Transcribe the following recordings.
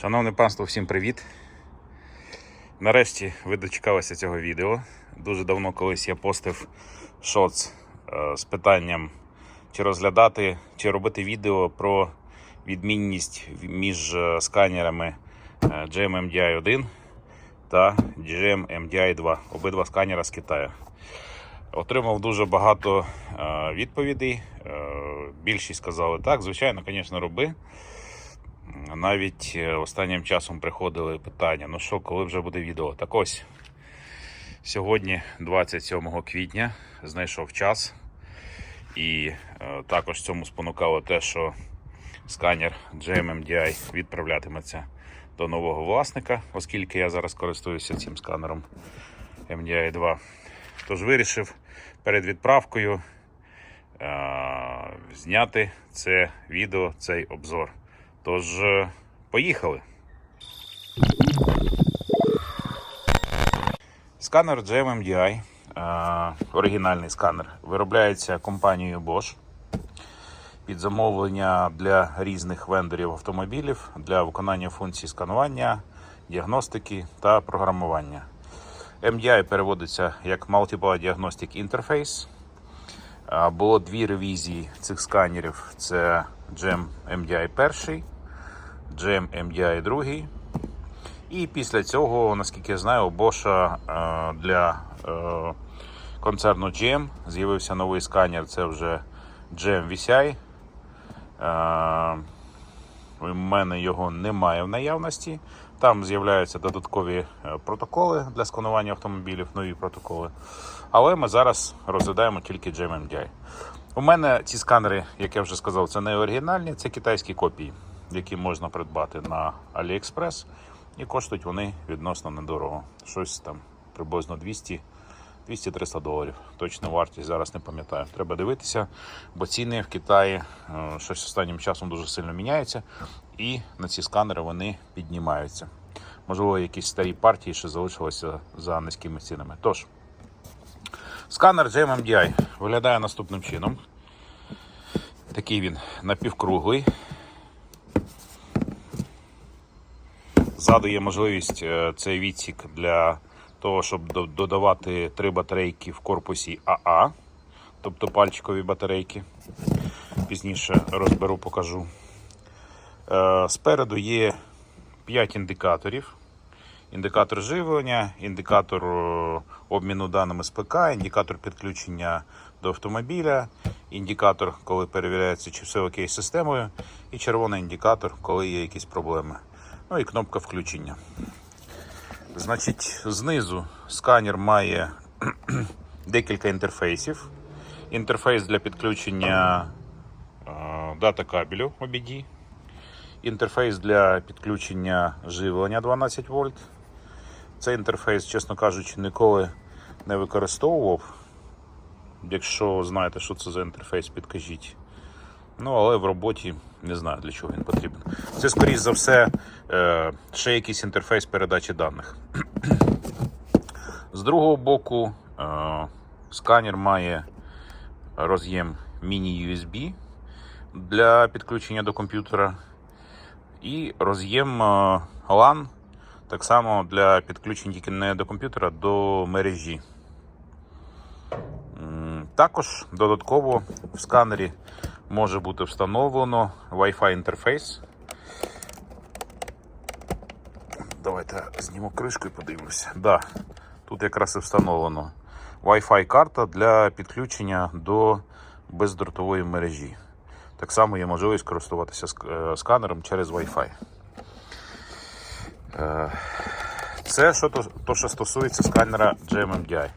Шановне панство, всім привіт! Нарешті ви дочекалися цього відео. Дуже давно колись я постив шоц е, з питанням, чи розглядати, чи робити відео про відмінність між е, сканерами е, GM MDI 1 та GM MDI 2. Обидва сканера з Китаю. Отримав дуже багато відповідей. Більшість сказали так, звичайно, звісно, роби. Навіть е, останнім часом приходили питання: ну що, коли вже буде відео? Так ось сьогодні, 27 квітня, знайшов час. І е, також цьому спонукало те, що сканер GMMDI відправлятиметься до нового власника, оскільки я зараз користуюся цим сканером MDI 2. Тож вирішив перед відправкою е, зняти це відео, цей обзор. Тож, е, поїхали. Сканер GMMDI, е, оригінальний сканер, виробляється компанією Bosch під замовлення для різних вендорів автомобілів для виконання функцій сканування, діагностики та програмування. MDI переводиться як Multiple Diagnostic Interface. Було дві ревізії цих сканерів: це GEM MDI 1, GEM MDI 2. І після цього, наскільки я знаю, у Bosch е, для е, концерну GM з'явився новий сканер. Це вже GM VCI. У мене його немає в наявності. Там з'являються додаткові е, протоколи для сканування автомобілів, нові протоколи. Але ми зараз розглядаємо тільки GMMDI. У мене ці сканери, як я вже сказав, це не оригінальні, це китайські копії, які можна придбати на AliExpress. І коштують вони відносно недорого. Щось там приблизно 200 200-300 доларів. Точна вартість зараз не пам'ятаю. Треба дивитися, бо ціни в Китаї е, щось останнім часом дуже сильно міняються, і на ці сканери вони піднімаються. Можливо, якісь старі партії ще залишилися за низькими цінами. Тож, сканер GMMDI виглядає наступним чином. Такий він напівкруглий. Ззаду є можливість е, цей відсік для того, щоб додавати три батарейки в корпусі АА, тобто пальчикові батарейки. Пізніше розберу, покажу. Е, Спереду є 5 індикаторів. Індикатор живлення, індикатор е, обміну даними з ПК, індикатор підключення до автомобіля, індикатор, коли перевіряється, чи все окей з системою, і червоний індикатор, коли є якісь проблеми. Ну і кнопка включення. Значить, знизу сканер має декілька інтерфейсів. Інтерфейс для підключення дата кабелю OBD. Інтерфейс для підключення живлення 12 вольт. Цей інтерфейс, чесно кажучи, ніколи не використовував. Якщо знаєте, що це за інтерфейс, підкажіть. Ну, але в роботі не знаю для чого він потрібен. Це, скоріш за все, е, ще якийсь інтерфейс передачі даних. З другого боку, е, сканер має роз'єм міні-USB для підключення до комп'ютера. І роз'єм е, LAN так само для підключення тільки не до комп'ютера, а до мережі. Також додатково в сканері може бути встановлено Wi-Fi інтерфейс. Давайте зніму кришку і подивимося. Да, тут якраз і встановлено Wi-Fi карта для підключення до бездротової мережі. Так само є можливість користуватися е, сканером через Wi-Fi. Е, Це що то, то, що стосується сканера GMMDI.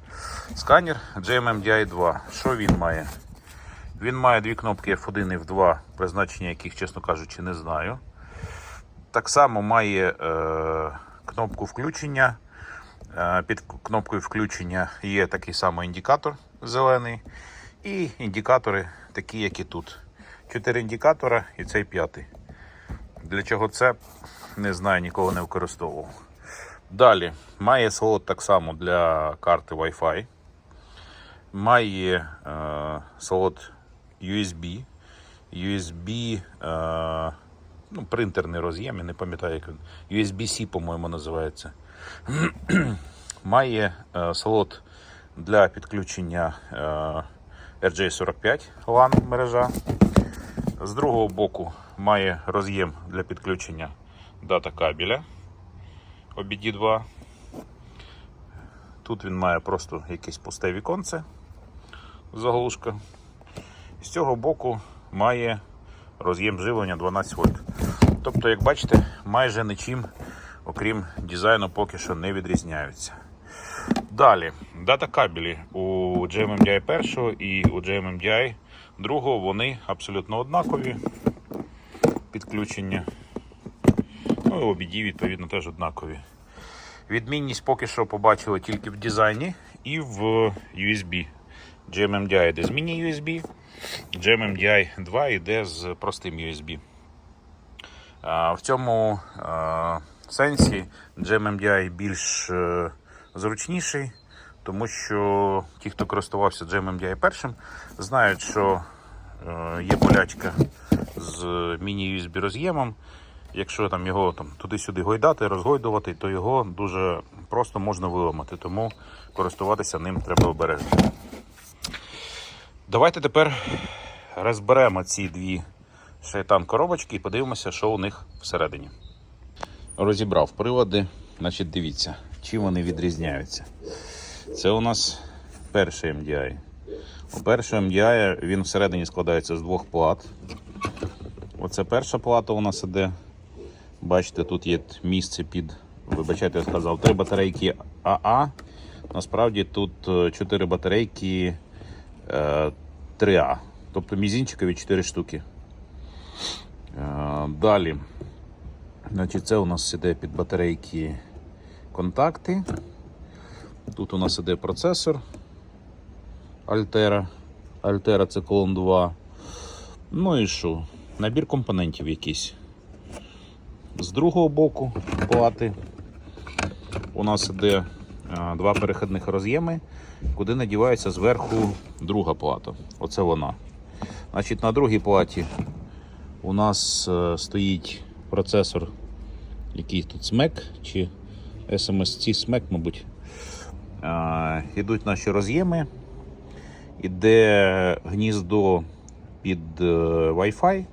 Сканер GMMDI 2. Що він має? Він має дві кнопки F1 і F2, призначення яких, чесно кажучи, не знаю. Так само має е, кнопку включення. Е, під кнопкою включення є такий самий індикатор зелений. І індикатори такі, як і тут. Чотири індикатора і цей п'ятий. Для чого це? Не знаю, ніколи не використовував. Далі має слот так само для карти Wi-Fi. Має е, слот USB. USB е, ну, принтерний роз'єм, я не пам'ятаю, як він. USB-C, по-моєму, називається. Має е, слот для підключення е, RJ45 LAN мережа. З другого боку має роз'єм для підключення дата кабеля OBD 2. Тут він має просто якесь пусте віконце заглушка. З цього боку має роз'єм живлення 12 вольт. Тобто, як бачите, майже нічим, окрім дизайну, поки що не відрізняються. Далі, дата кабелі у GMMDI 1 і у GMMDI 2 вони абсолютно однакові. Підключення. Ну і OBD, відповідно, теж однакові. Відмінність поки що побачили тільки в дизайні і в USB. GMMDI йде з міні-USB, GMMDI 2 йде з простим USB. В цьому сенсі GMMDI більш е, зручніший, тому що ті, хто користувався GMMDI першим, знають, що е, є болячка з міні-USB роз'ємом. Якщо там його там, туди-сюди гойдати, розгойдувати, то його дуже просто можна виламати, тому користуватися ним треба обережно. Давайте тепер розберемо ці дві шайтан коробочки і подивимося, що у них всередині. Розібрав прилади, значить дивіться, чим вони відрізняються. Це у нас перший MDI. У першого MDI він всередині складається з двох плат. Оце перша плата у нас іде. Бачите, тут є місце під, вибачайте, я сказав, три батарейки АА. Насправді тут е, чотири батарейки 3А. Тобто мізінчикові 4 штуки. Е, Далі. Значить, це у нас іде під батарейки контакти. Тут у нас іде процесор Altera. Altera це колон 2. Ну і що? Набір компонентів якийсь. З другого боку плати у нас іде два перехідних роз'єми, куди надівається зверху друга плата. Оце вона. Значить, на другій платі у нас е, стоїть процесор, який тут SMAC чи SMSC SMAC, мабуть. Ідуть наші роз'єми. Іде гніздо під е, Wi-Fi.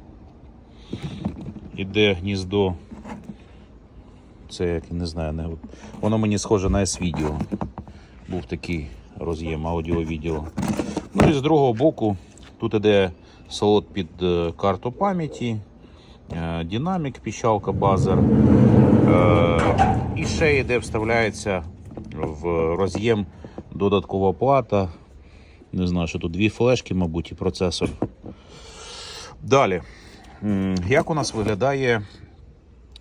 Іде гніздо. Це як не знаю, не... воно мені схоже на S-відео. Був такий роз'єм аудіо-відео. Ну і з другого боку тут іде слот під е, карту пам'яті, е, динамік, піщалка, базер. Е, І ще йде, вставляється в роз'єм додаткова плата. Не знаю, що тут дві флешки, мабуть, і процесор. Далі. Як у нас виглядає,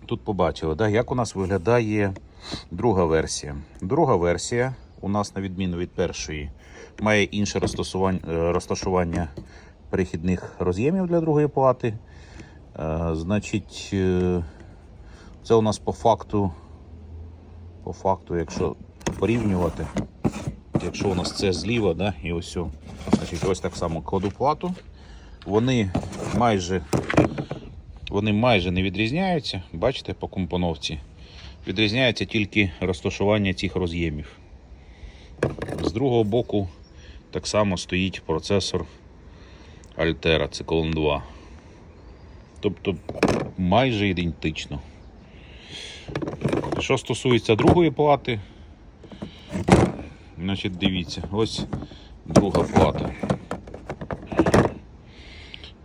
тут побачили, да? як у нас виглядає друга версія. Друга версія у нас, на відміну від першої, має інше розташування, е, перехідних роз'ємів для другої плати. Е, Значить, е, це у нас по факту, по факту, якщо порівнювати, якщо у нас це зліва, да, і ось, значить, ось так само кладу плату. Вони майже, вони майже не відрізняються, бачите, по компоновці. Відрізняється тільки розташування цих роз'ємів. З другого боку так само стоїть процесор Altera, це колон 2. Тобто майже ідентично. Що стосується другої плати, значить дивіться, ось друга плата.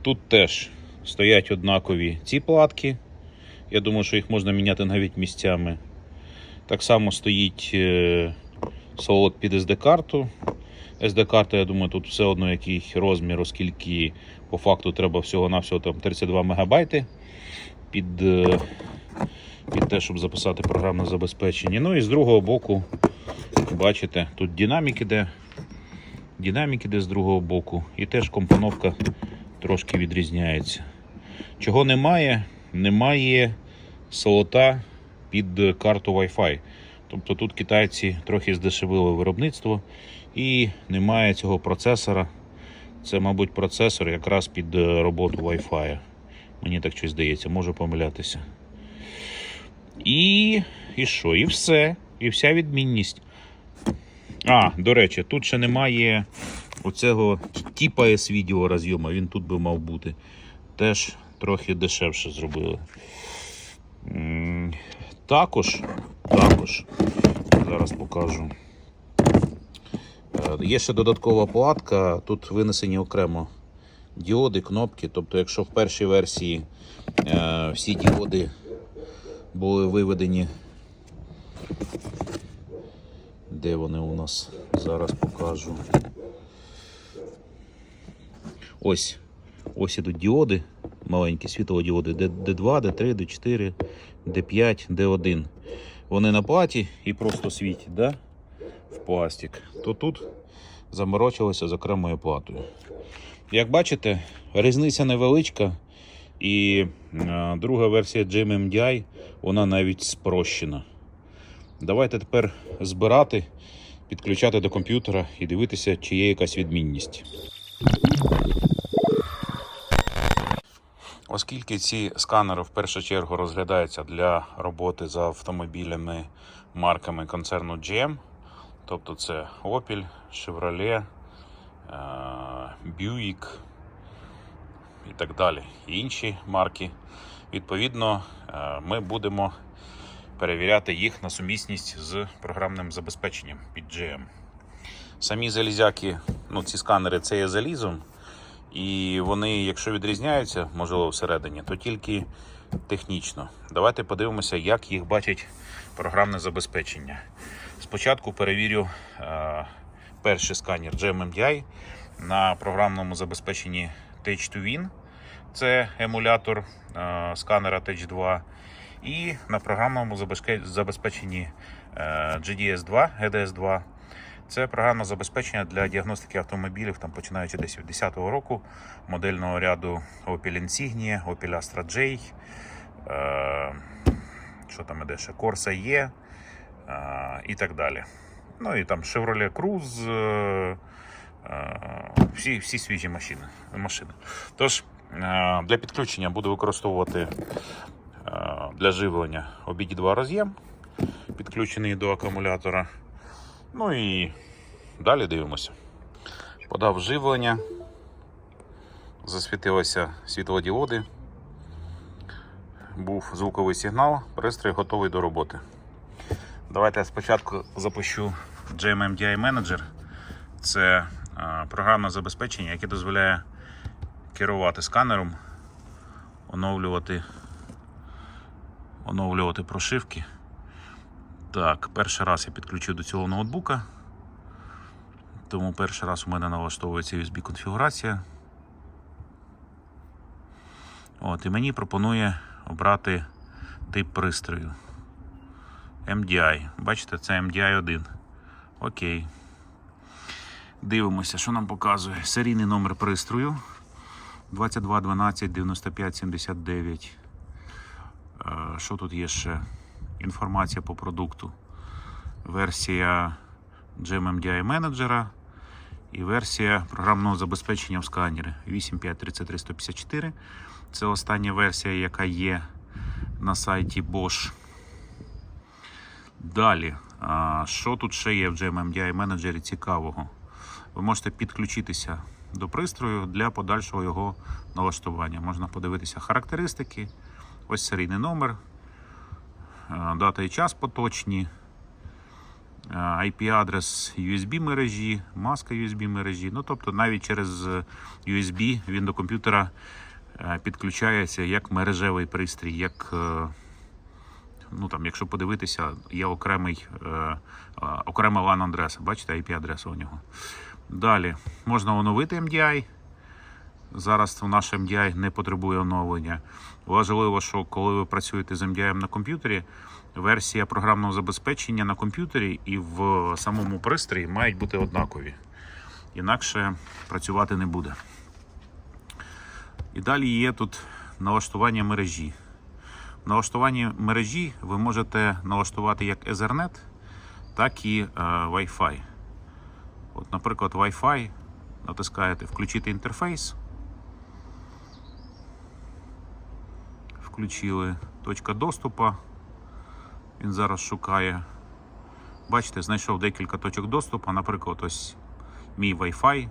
Тут теж стоять однакові ці платки. Я думаю, що їх можна міняти навіть місцями. Так само стоїть е, солод під SD-карту. SD-карта, я думаю, тут все одно який розмір, оскільки по факту треба всього-навсього там 32 МБ під, е, під те, щоб записати програмне забезпечення. Ну і з другого боку, бачите, тут динамік іде. Динамік іде з другого боку. І теж компоновка трошки відрізняється. Чого немає? Немає солота під карту Wi-Fi. Тобто тут китайці трохи здешевили виробництво і немає цього процесора. Це, мабуть, процесор якраз під е, роботу Wi-Fi. Мені так щось здається, можу помилятися. І. І що? І все. І вся відмінність. А, до речі, тут ще немає оцього типа S відео розйому, він тут би мав бути. Теж трохи дешевше зробили. Також, також, зараз покажу. Е, Є ще додаткова платка, тут винесені окремо діоди, кнопки. Тобто, якщо в першій версії е, всі діоди були виведені. Де вони у нас? Зараз покажу. Ось. Ось ідуть діоди, маленькі світлодіоди D- D2, D3, D4, D5, D1. Вони на платі і просто світять, да? в пластик. То тут заморочилося з окремою платою. Як бачите, різниця невеличка. І е, друга версія GMMDI, вона навіть спрощена. Давайте тепер збирати, підключати до комп'ютера і дивитися, чи є якась відмінність. Оскільки ці сканери в першу чергу розглядаються для роботи з автомобілями марками концерну GM, тобто це Opel, Chevrolet, е, Buick і так далі, і інші марки, відповідно, е, ми будемо перевіряти їх на сумісність з програмним забезпеченням під GM. Самі залізяки, ну ці сканери це є залізом, і вони, якщо відрізняються, можливо, всередині, то тільки технічно. Давайте подивимося, як їх бачить програмне забезпечення. Спочатку перевірю е, перший сканер GMMDI на програмному забезпеченні Tech2Win. Це емулятор е, сканера Tech2. І на програмному забезпеченні е, GDS2, GDS2. Це програмне забезпечення для діагностики автомобілів, там починаючи десь від 10-го року модельного ряду Opel Insignia, Opel Astra J, е, що там іде ще Corsa E е, і так далі. Ну і там Chevrolet Cruze, е, е, всі, всі свіжі машини. машини. Тож, е, для підключення буду використовувати е, для живлення обіді 2 роз'єм, підключений до акумулятора. Ну і далі дивимося. Подав живлення, засвітилися світлодіоди, був звуковий сигнал, пристрій готовий до роботи. Давайте я спочатку запущу GMMDI Manager. Це програмне забезпечення, яке дозволяє керувати сканером, оновлювати, оновлювати прошивки. Так, перший раз я підключив до цього ноутбука. Тому перший раз у мене налаштовується USB-конфігурація. От, і мені пропонує обрати тип пристрою. MDI. Бачите, це MDI 1. Окей. Дивимося, що нам показує. Серійний номер пристрою 22 12 95 79. Е, Що тут є ще? Інформація по продукту. Версія GMMDI менеджера і версія програмного забезпечення в сканері 8533154. Це остання версія, яка є на сайті Bosch. Далі, що тут ще є в GMMDI менеджері цікавого? Ви можете підключитися до пристрою для подальшого його налаштування. Можна подивитися характеристики, ось серійний номер, дата і час поточні, е, IP-адрес USB мережі, маска USB мережі. Ну, тобто навіть через е, USB він до комп'ютера е, підключається як мережевий пристрій, як е, ну там, якщо подивитися, є окремий, е, е, окрема LAN-адреса. Бачите, IP-адреса у нього. Далі можна оновити MDI. Зараз наш MDI не потребує оновлення. Важливо, що коли ви працюєте з MDI на комп'ютері, версія програмного забезпечення на комп'ютері і в самому пристрої мають бути однакові. Інакше працювати не буде. І далі є тут налаштування мережі. В налаштуванні мережі ви можете налаштувати як Ethernet, так і е, Wi-Fi. От, наприклад, Wi-Fi натискаєте Включити інтерфейс. Включили. Точка доступу. Він зараз шукає. Бачите, знайшов декілька точок доступу. Наприклад, ось мій Wi-Fi.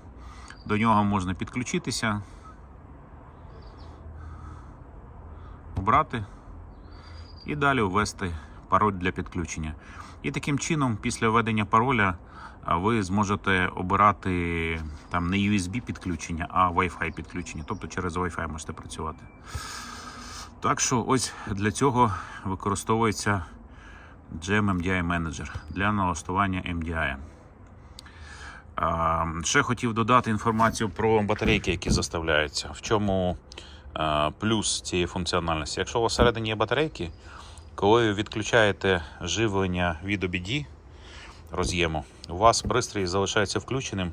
До нього можна підключитися, обрати і далі ввести пароль для підключення. І таким чином, після введення пароля, ви зможете обирати там не USB підключення, а Wi-Fi підключення. Тобто через Wi-Fi можете працювати. Так що ось для цього використовується GM MDI Manager для налаштування MDI. Ще хотів додати інформацію про батарейки, які заставляються. В чому плюс цієї функціональності? Якщо у вас всередині є батарейки, коли ви відключаєте живлення від OBD роз'єму, у вас пристрій залишається включеним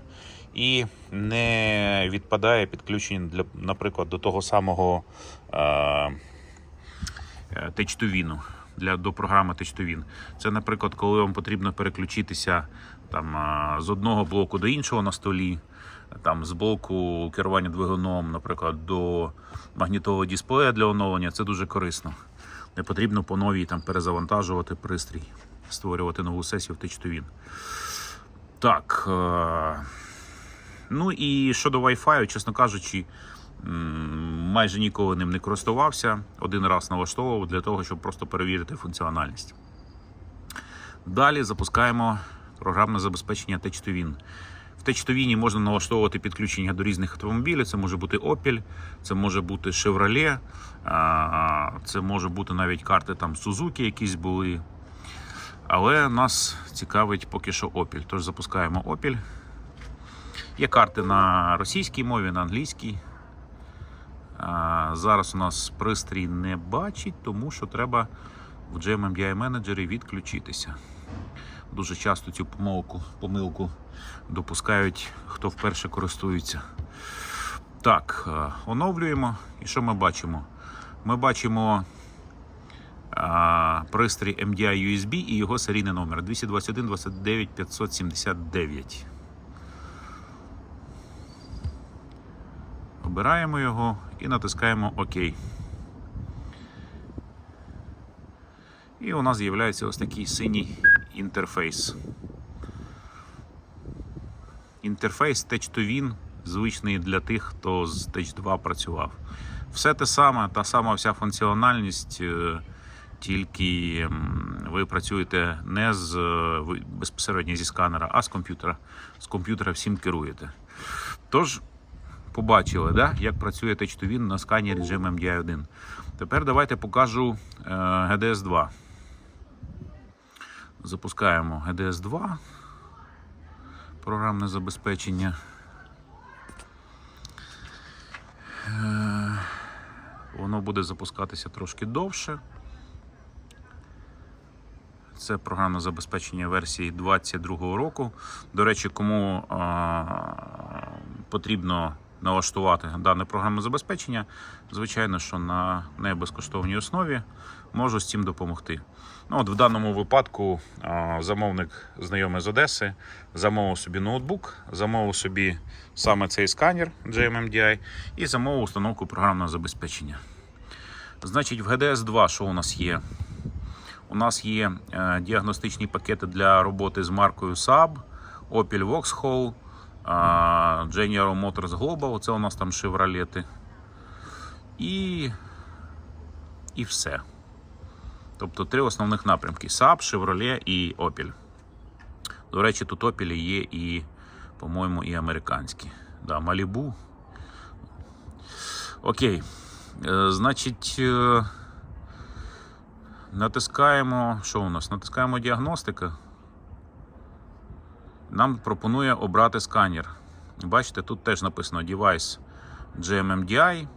і не відпадає підключення, для, наприклад, до того самого е, Touch2Win, для до програми Touch2Win. Це, наприклад, коли вам потрібно переключитися там, з одного блоку до іншого на столі, там, з блоку керування двигуном, наприклад, до магнітового дисплея для оновлення, це дуже корисно. Не потрібно по новій там, перезавантажувати пристрій, створювати нову сесію в Touch2Win. Так. Е- ну і щодо Wi-Fi, чесно кажучи, майже ніколи ним не користувався. Один раз налаштовував для того, щоб просто перевірити функціональність. Далі запускаємо програмне забезпечення Touch2Win. В Touch2Win можна налаштовувати підключення до різних автомобілів. Це може бути Opel, це може бути Chevrolet, це може бути навіть карти там Suzuki якісь були. Але нас цікавить поки що Opel. Тож запускаємо Opel. Є карти на російській мові, на англійській. Зараз у нас пристрій не бачить, тому що треба в GMMDI менеджері відключитися. Дуже часто цю помилку, помилку допускають, хто вперше користується. Так, е, оновлюємо. І що ми бачимо? Ми бачимо а, пристрій MDI USB і його серійний номер 221 29 579. Обираємо його і натискаємо ОК. І у нас з'являється ось такий синій інтерфейс. Інтерфейс Touch2Win звичний для тих, хто з Touch 2 працював. Все те саме, та сама вся функціональність, е, тільки ви працюєте не з е, безпосередньо зі сканера, а з комп'ютера. З комп'ютера всім керуєте. Тож, побачили, да, як працює Touch2Win на сканері GMMDI 1. Тепер давайте покажу е, GDS 2. Запускаємо GDS 2. Програмне забезпечення. Е, Воно буде запускатися трошки довше. Це програмне забезпечення версії 2022 року. До речі, кому а, потрібно налаштувати дане програмне забезпечення, звичайно, що на небезкоштовній основі можу з цим допомогти. Ну, от в даному випадку замовник знайомий з Одеси, замовив собі ноутбук, замовив собі саме цей сканер GMMDI і замовив установку програмного забезпечення. Значить, в GDS 2 що у нас є? У нас є е, діагностичні пакети для роботи з маркою Saab, Opel Vauxhall, General Motors Global, це у нас там шевролети. І, і все. Тобто три основних напрямки: Saab, Chevrolet і Opel. До речі, тут Opel є і, по-моєму, і американські. Да, Malibu. Окей. Е, Значить. е, Натискаємо, що у нас? Натискаємо діагностика. Нам пропонує обрати сканер. Бачите, тут теж написано Device GMMDI,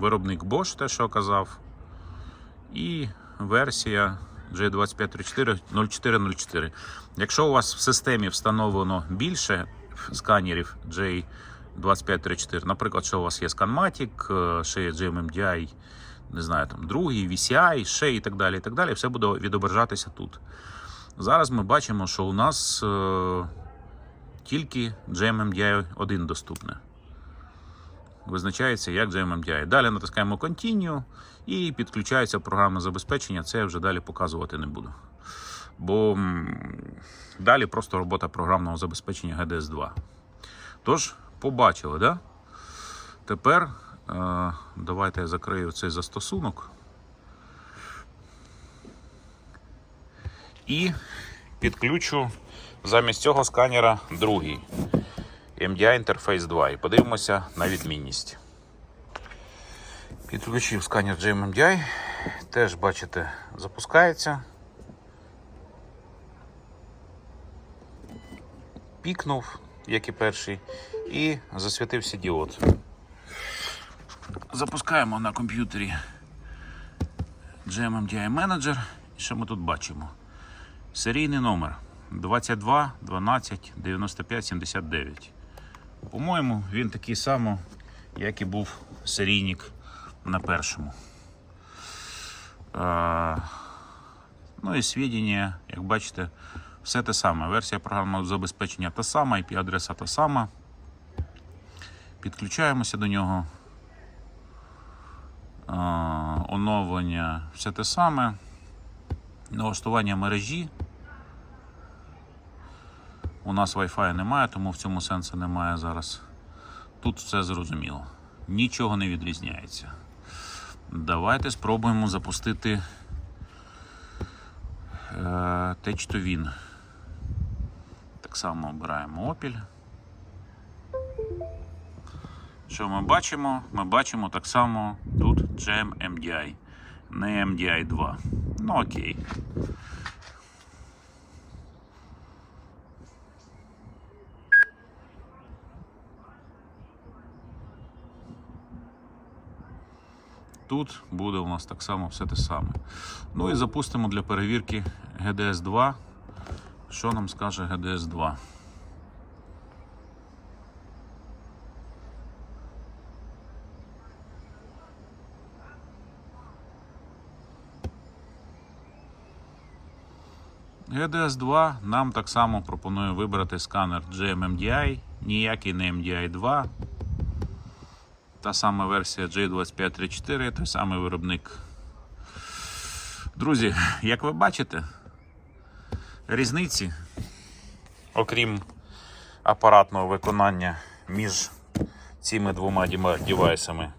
виробник Bosch, те, що казав. І версія J2534 0404. Якщо у вас в системі встановлено більше сканерів J2534, наприклад, що у вас є Scanmatic, е, ще є GMMDI, не знаю, там другий, VCI, ще і так далі. і так далі, Все буде відображатися тут. Зараз ми бачимо, що у нас е, тільки GMMDI 1 доступне. визначається як GMMDI. Далі натискаємо Continue і підключається програмне забезпечення. Це я вже далі показувати не буду. Бо далі просто робота програмного забезпечення GDS 2. Тож, побачили, да? Тепер е, давайте я закрию цей застосунок. І підключу замість цього сканера другий MDI Interface 2 і подивимося на відмінність. Підключив сканер GMMDI. Теж, бачите, запускається. Пікнув, як і перший, і засвітився діод. Запускаємо на комп'ютері GMMDI Manager. І що ми тут бачимо? Серійний номер 22 12 95 79. По-моєму, він такий самий, як і був серійник на першому. Е, ну і свідчення, як бачите, все те саме. Версія програмного забезпечення та сама, IP-адреса та сама. Підключаємося до нього. Е, оновлення все те саме. Налаштування мережі. У нас Wi-Fi немає, тому в цьому сенсу немає зараз. Тут все зрозуміло. Нічого не відрізняється. Давайте спробуємо запустити е, Touch2Win. Так само обираємо Opel. Що ми бачимо? Ми бачимо так само тут GM MDI, не MDI 2. Ну окей. Тут буде у нас так само все те саме. Ну і запустимо для перевірки GDS 2. Що нам скаже GDS 2? GDS 2 нам так само пропонує вибрати сканер GMMDI, ніякий не MDI 2. Та сама версія J2534, той самий виробник. Друзі, як ви бачите, різниці, окрім апаратного виконання між цими двома девайсами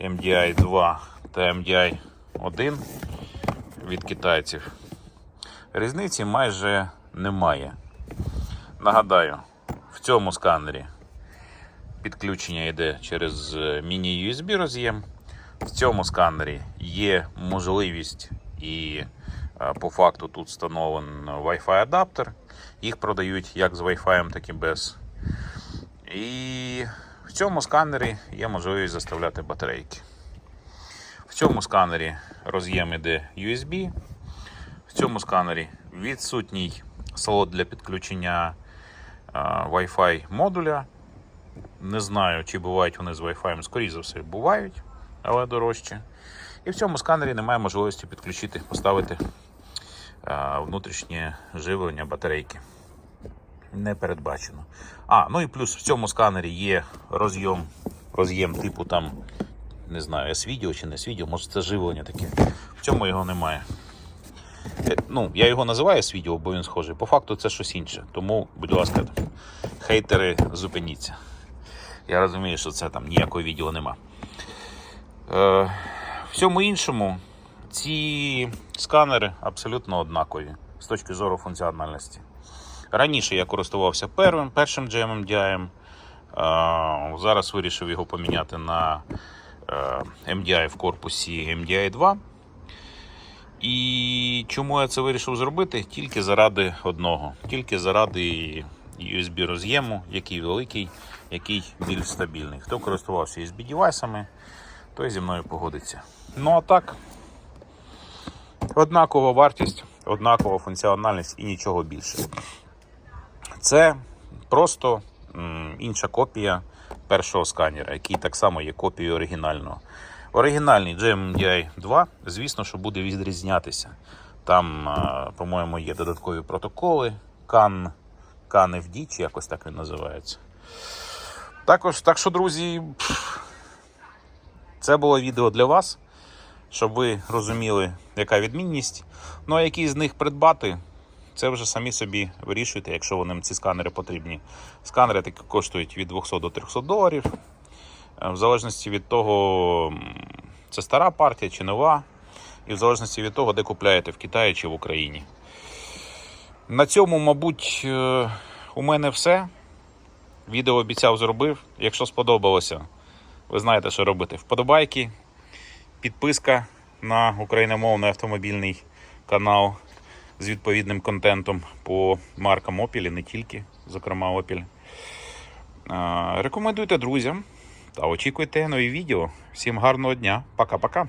MDI 2 та MDI 1 від китайців, різниці майже немає. Нагадаю, в цьому сканері підключення йде через е, міні-USB роз'єм. В цьому сканері є можливість і е, по факту тут встановлений Wi-Fi адаптер. Їх продають як з Wi-Fi, так і без. І в цьому сканері є можливість заставляти батарейки. В цьому сканері роз'єм іде USB. В цьому сканері відсутній слот для підключення е, Wi-Fi модуля. Не знаю, чи бувають вони з Wi-Fi, скоріше за все, бувають, але дорожче. І в цьому сканері немає можливості підключити, поставити а, внутрішнє живлення батарейки. Не передбачено. А, ну і плюс в цьому сканері є роз'єм, роз'єм типу там, не знаю, S-Video чи не S-Video, може це живлення таке. В цьому його немає. Е, Ну, я його називаю S-Video, бо він схожий. По факту це щось інше. Тому, будь ласка, хейтери, зупиніться. Я розумію, що це там ніякого відео нема. Е, всьому іншому, ці сканери абсолютно однакові з точки зору функціональності. Раніше я користувався первим, першим GMMDI. Е, зараз вирішив його поміняти на е, MDI в корпусі MDI 2. І чому я це вирішив зробити? Тільки заради одного, тільки заради USB роз'єму, який великий, який більш стабільний. Хто користувався USB девайсами, той зі мною погодиться. Ну а так, однакова вартість, однакова функціональність і нічого більше. Це просто інша копія першого сканера, який так само є копією оригінального. Оригінальний GMDI 2, звісно, що буде відрізнятися. Там, по-моєму, є додаткові протоколи, CAN, CAN FD, чи якось так він називається. Також, так що, друзі, це було відео для вас, щоб ви розуміли, яка відмінність. Ну а які з них придбати, це вже самі собі вирішуйте, якщо вам ці сканери потрібні. Сканери такі коштують від 200 до 300 доларів. Е, В залежності від того, це стара партія чи нова, і в залежності від того, де купляєте в Китаї чи в Україні. На цьому, мабуть, е, у мене все. Відео обіцяв зробив. Якщо сподобалося, ви знаєте, що робити. Вподобайки, підписка на україномовний автомобільний канал з відповідним контентом по маркам Opel і не тільки, зокрема Opel. Е, Рекомендуйте друзям та очікуйте нові відео. Всім гарного дня. Пока-пока.